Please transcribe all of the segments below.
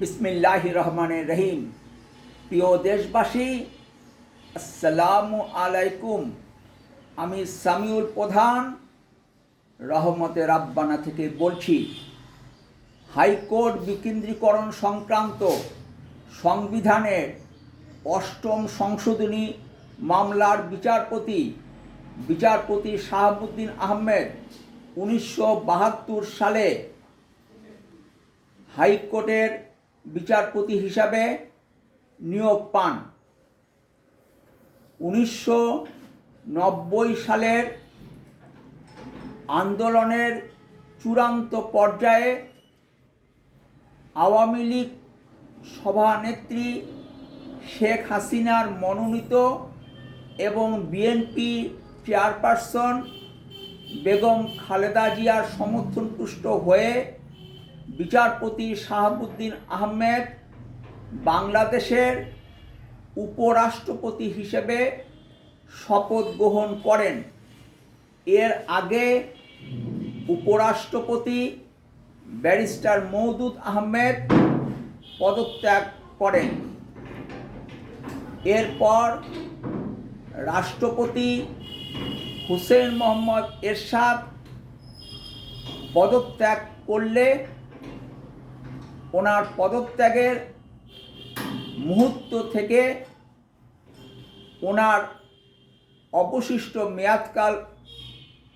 বিসমিল্লাহ রহমানের রহিম প্রিয় দেশবাসী, আসসালামু আলাইকুম। আমি সামিউল প্রধান, রহমতে রাব্বানা থেকে বলছি, হাইকোর্ট বিকেন্দ্রীকরণ সংক্রান্ত সংবিধানের অষ্টম সংশোধনী মামলার বিচারপতি বিচারপতি শাহাবুদ্দিন আহমেদ উনিশশো বাহাত্তর সালে হাইকোর্টের বিচারপতি হিসাবে নিয়োগ পান। উনিশশো নব্বই সালের আন্দোলনের চূড়ান্ত পর্যায়ে আওয়ামী লীগ সভানেত্রী শেখ হাসিনার মনোনীত এবং বিএনপি চেয়ারপারসন বেগম খালেদা জিয়ার সমর্থনপুষ্ট হয়ে বিচারপতি শাহাবুদ্দিন আহমেদ বাংলাদেশের উপরাষ্ট্রপতি হিসেবে শপথ গ্রহণ করেন। এর আগে উপরাষ্ট্রপতি ব্যারিস্টার মৌদুদ আহমেদ পদত্যাগ করেন। এরপর রাষ্ট্রপতি হুসেন মোহাম্মদ এরশাদ পদত্যাগ করলে ওনার পদত্যাগের মুহূর্ত থেকে ওনার অবশিষ্ট মেয়াদকাল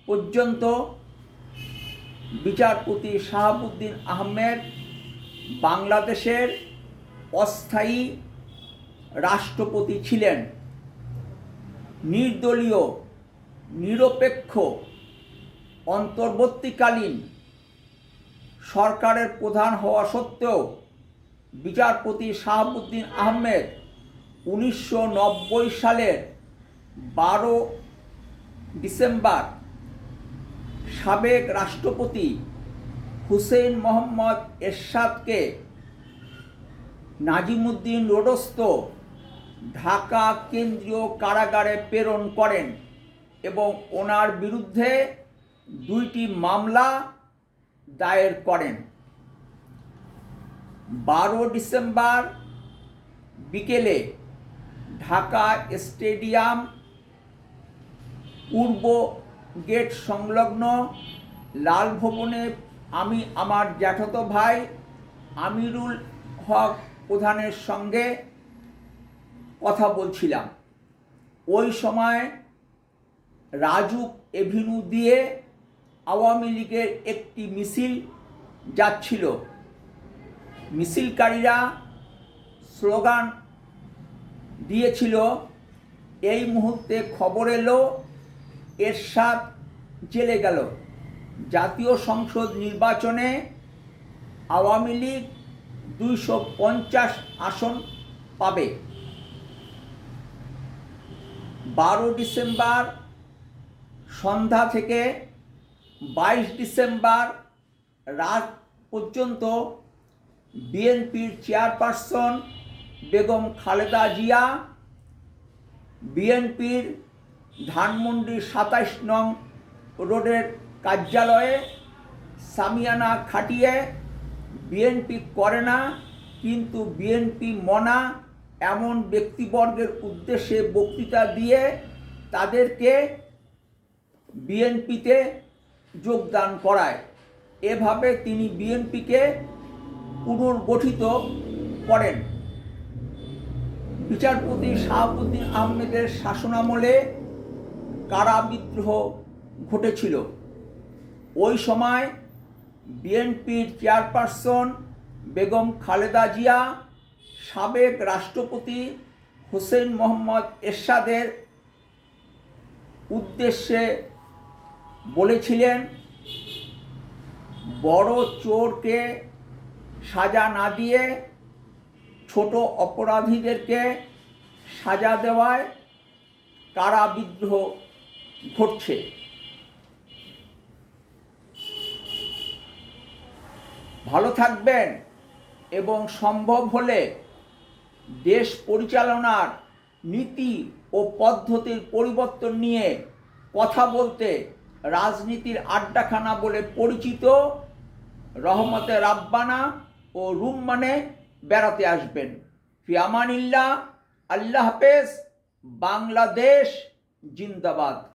পর্যন্ত বিচারপতি শাহাবুদ্দিন আহমেদ বাংলাদেশের অস্থায়ী রাষ্ট্রপতি ছিলেন। নির্দলীয়, নিরপেক্ষ, অন্তর্বর্তীকালীন সরকারের প্রধান হওয়া সত্ত্বেও বিচারপতি শাহাবুদ্দিন আহমেদ উনিশশো নব্বই সালের বারো ডিসেম্বর সাবেক রাষ্ট্রপতি হুসেন মোহাম্মদ এরশাদকে নাজিমুদ্দিন রোডস্থ ঢাকা কেন্দ্রীয় কারাগারে প্রেরণ করেন এবং ওনার বিরুদ্ধে দুইটি মামলা দায়ের করেন। বারো ডিসেম্বর বিকেলে ঢাকা স্টেডিয়াম পূর্ব গেট সংলগ্ন লাল ভবনে আমি, আমার জ্যাঠতো ভাই আমিরুল হক প্রধানের সঙ্গে কথা বলছিলাম। ওই সময় রাজুক এভিনিউ দিয়ে আওয়ামী লীগের একটি মিছিল যাচ্ছিল। মিছিলকারীরা স্লোগান দিয়েছিল, এই মুহূর্তে খবর এলো, এরশাদ জেলে গেল। জাতীয় সংসদ নির্বাচনে আওয়ামী লীগ দুইশো পঞ্চাশ আসন পাবে। বারো ডিসেম্বর সন্ধ্যা থেকে বাইশ ডিসেম্বর রাত পর্যন্ত বিএনপির চেয়ারপারসন বেগম খালেদা জিয়া, বিএনপির ধানমন্ডি সাতাইশ নং রোডের কার্যালয়ে সামিয়ানা খাটিয়ে, বিএনপি করে না, কিন্তু বিএনপি মনা এমন ব্যক্তিবর্গের উদ্দেশ্যে বক্তৃতা দিয়ে তাদেরকে বিএনপিতে যোগদান করায়। এভাবে তিনি বিএনপিকে পুনর্গঠিত করেন। বিচারপতি শাহাবুদ্দিন আহমেদের শাসনামলে কারা বিদ্রোহ ঘটেছিল? ওই সময় বিএনপির চেয়ারপারসন বেগম খালেদা জিয়া, সাবেক রাষ্ট্রপতি হোসেন মোহাম্মদ এরশাদের উদ্দেশ্যে বলেছিলেন, বড় চোরকে সাজা না দিয়ে ছোট অপরাধীদেরকে সাজা দেওয়ায় কারা বিদ্রোহ ঘটছে? ভালো থাকবেন এবং সম্ভব হলে দেশ পরিচালনার নীতি ও পদ্ধতির পরিবর্তন নিয়ে কথা বলতে রাজনীতির আড্ডাখানা বলে পরিচিত। রহমতে রাব্বানা ও রুম মানে বেড়াতে আসবেন। ফিয়ামানিল্লা আল্লাহ হাফেজ, বাংলাদেশ, জিন্দাবাদ।